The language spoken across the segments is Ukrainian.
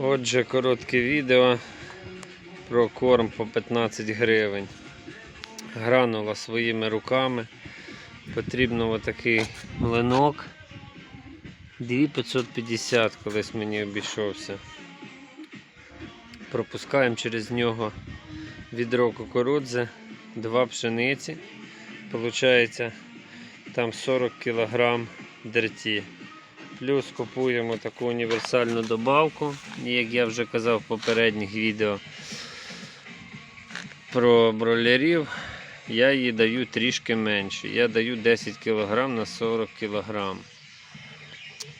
Отже, коротке відео про корм по 15 гривень. Гранула своїми руками. Потрібно отакий млинок. 2550 колись мені обійшовся. Пропускаємо через нього відро кукурудзи, два пшениці. Получається там 40 кг дерті. Плюс купуємо таку універсальну добавку, як я вже казав в попередніх відео про бройлерів. Я її даю трішки менше. Я даю 10 кг на 40 кг.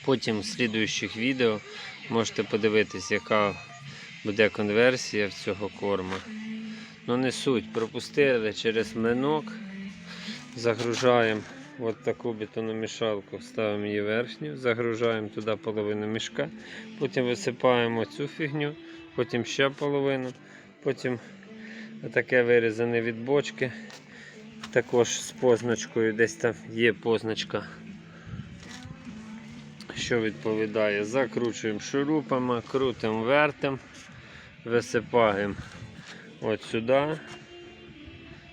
Потім в слідуючих відео можете подивитись, яка буде конверсія в цього корму. Ну не суть, пропустили через млинок, загружаємо от таку бетономішалку, ставимо її верхню, загружаємо туди половину мішка, потім висипаємо цю фігню, потім ще половину, потім таке вирізане від бочки, також з позначкою, десь там є позначка, що відповідає. Закручуємо шурупами, крутимо, вертимо, висипаємо от сюди.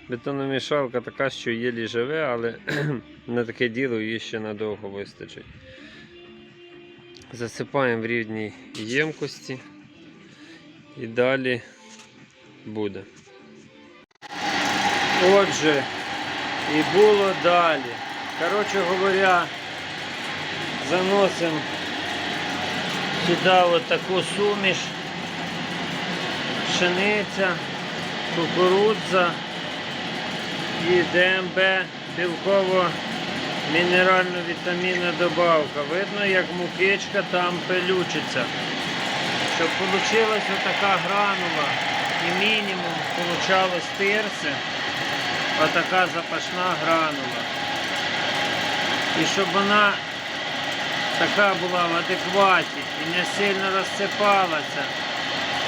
Бетономішалка така, що єлі живе, але на таке діло її ще надовго вистачить. Засипаємо в рівній ємкості і далі буде. Отже, і було далі. Коротше говоря, заносимо сюди таку суміш, пшениця, кукурудза і ДМБ білково мінерально вітамінна добавка. Видно, як мукичка там пилючиться. Щоб вийшла така гранула і мінімум получалось тирси, отака запашна гранула. І щоб вона така була в адекваті і не сильно розсипалася.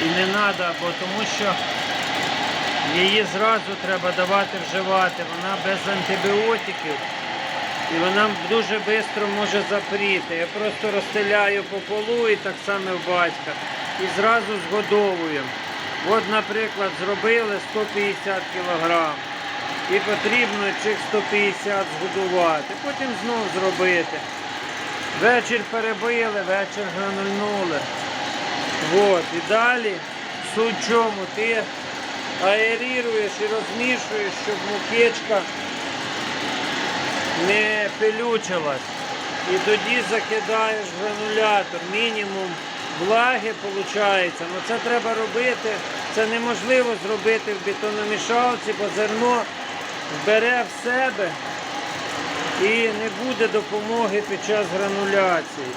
І не треба, бо тому що Її зразу треба давати вживати, вона без антибіотиків і вона дуже швидко може запріти. Я просто розстеляю по полу і так само в батька. І зразу згодовуємо. От, наприклад, зробили 150 кг. І потрібно цих 150 згодувати. Потім знов зробити. Вечір перебили, вечір гранульнули. От. І далі суть чому ти аеріруєш і розмішуєш, щоб мукечка не пилючилась. І тоді закидаєш гранулятор. Мінімум влаги виходить. Ну це треба робити. Це неможливо зробити в бетономішалці, бо зерно бере в себе і не буде допомоги під час грануляції.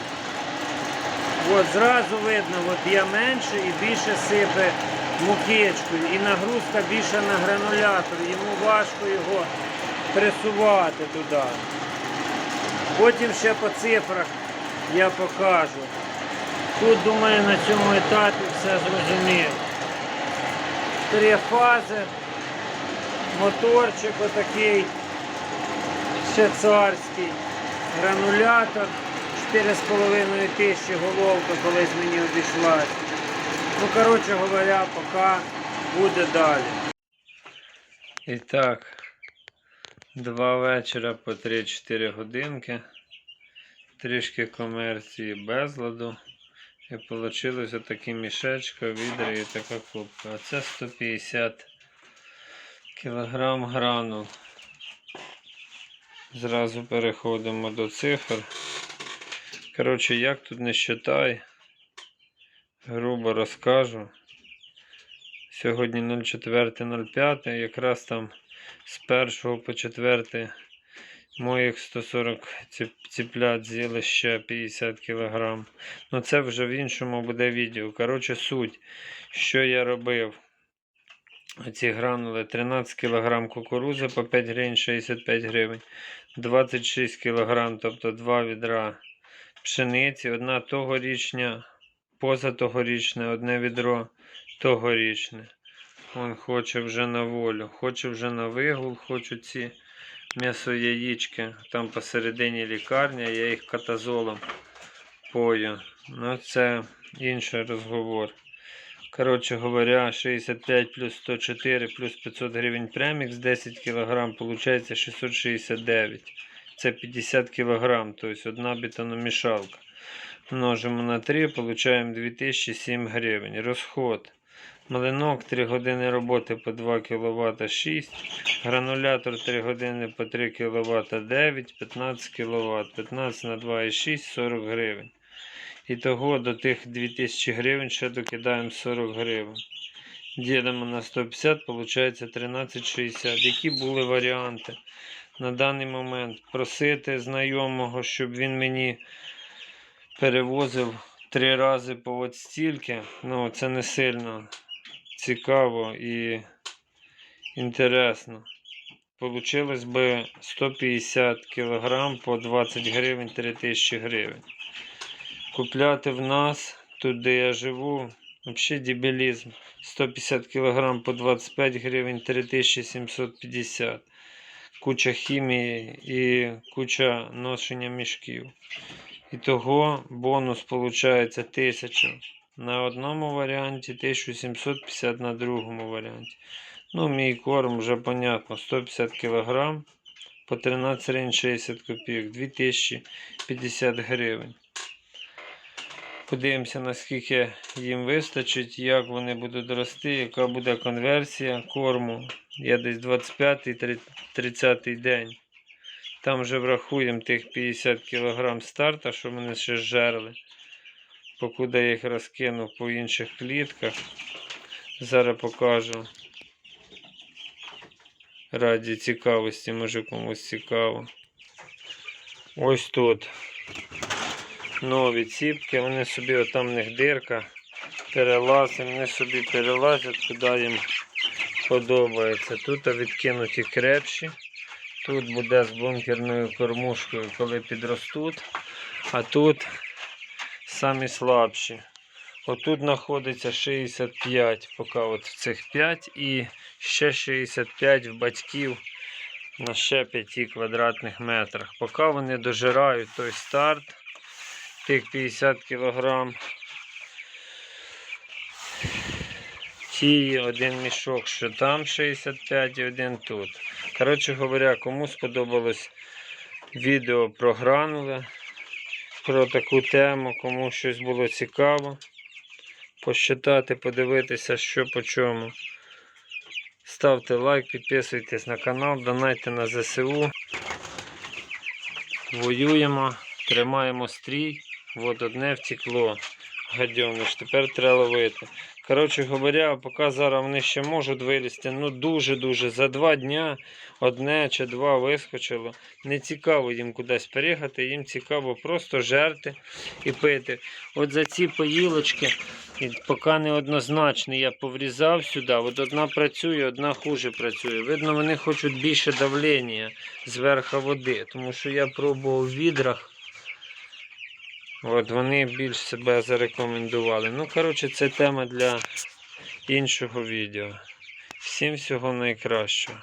От, зразу видно, от я менше і більше сипе мукичкою і нагрузка більше на гранулятор, йому важко його пресувати туди. Потім ще по цифрах я покажу. Тут, думаю, на цьому етапі все зрозуміло. Три фази, моторчик отакий, ще царський, гранулятор, 4,5 тисячі головка колись мені обійшлась. Ну, коротше говоря, поки буде далі. І так, два вечора по 3-4 годинки. Трішки комерції безладу. І вийшло такі мішечка, відра і така кубка. А це 150 кг гранул. Зразу переходимо до цифр. Коротше, як тут не считай, грубо розкажу. Сьогодні 04.05, якраз там з 1 по 4 моїх 140 ціплят з'їли ще 50 кг. Ну це вже в іншому буде відео. Коротше, суть, що я робив. Оці гранули 13 кг кукурузи по 5 гривень 65 гривень, 26 кг, тобто 2 відра пшениці, одна тогорічня, позатогорічне, одне відро тогорічне. Он хоче вже на волю, хоче вже на вигул, хочу ці м'ясо яєчки. Там посередині лікарня, я їх катазолом пою. Ну це інший розговор. Коротше говоря, 65 плюс 104 плюс 500 гривень премікс, 10 кг, виходить 669. Це 50 кг, тобто одна бетономішалка. Множимо на 3, получаємо 2007 гривень. Розход. Малинок 3 години роботи по 2 кВт 6. Гранулятор 3 години по 3 кВт 9, 15 кВт. 15 на 2,6 40 гривень. І того до тих 2000 гривень ще докидаємо 40 гривень. Ділимо на 150, виходить 13,60. Які були варіанти? На даний момент просити знайомого, щоб він мені перевозив три рази по от стільки. Ну, це не сильно цікаво і інтересно. Получилось би 150 кг по 20 гривень 3000 гривень. Купляти в нас, тут де я живу, взагалі дебілізм. 150 кг по 25 гривень 3750. Куча хімії і куча ношення мішків. І того бонус виходить 1000 на одному варіанті, 1750 на другому варіанті. Ну, мій корм вже понятно, 150 кг по 13 гривень 60 копійок, 2050 гривень. Подивимося, наскільки їм вистачить, як вони будуть рости, яка буде конверсія корму. Я десь 25-30 день. Там вже врахуємо тих 50 кг старта, що вони ще жерли. Покуди я їх розкинув по інших клітках. Зараз покажу. Раді цікавості, може комусь цікаво. Ось тут нові ціпки, вони собі отам в них дирка, перелазять, вони собі перелазять, куди їм подобається. Тут відкинуті крепші. Тут буде з бункерною кормушкою, коли підростуть. А тут самі слабші. Отут знаходиться 65, поки от в цих 5 і ще 65 в батьків на ще 5 квадратних метрах. Поки вони дожирають той старт, тих 50 кг. Ті один мішок, що там 65 і один тут. Коротше говоря, кому сподобалось відео про гранули, про таку тему, кому щось було цікаво, посчитати, подивитися, що по чому. Ставте лайк, підписуйтесь на канал, донайте на ЗСУ. Воюємо, тримаємо стрій. От одне втекло. Гадьониш, тепер треба ловити. Коротше говоря, поки зараз вони ще можуть вилізти, ну дуже-дуже. За два дня одне чи два вискочило. Не цікаво їм кудись переїхати, їм цікаво просто жерти і пити. От за ці поїлочки, поки неоднозначно я поврізав сюди. От одна працює, одна хуже працює. Видно, вони хочуть більше давлення зверху води, тому що я пробував в відрах. От вони більш себе зарекомендували. Ну, коротше, це тема для іншого відео. Всім всього найкращого.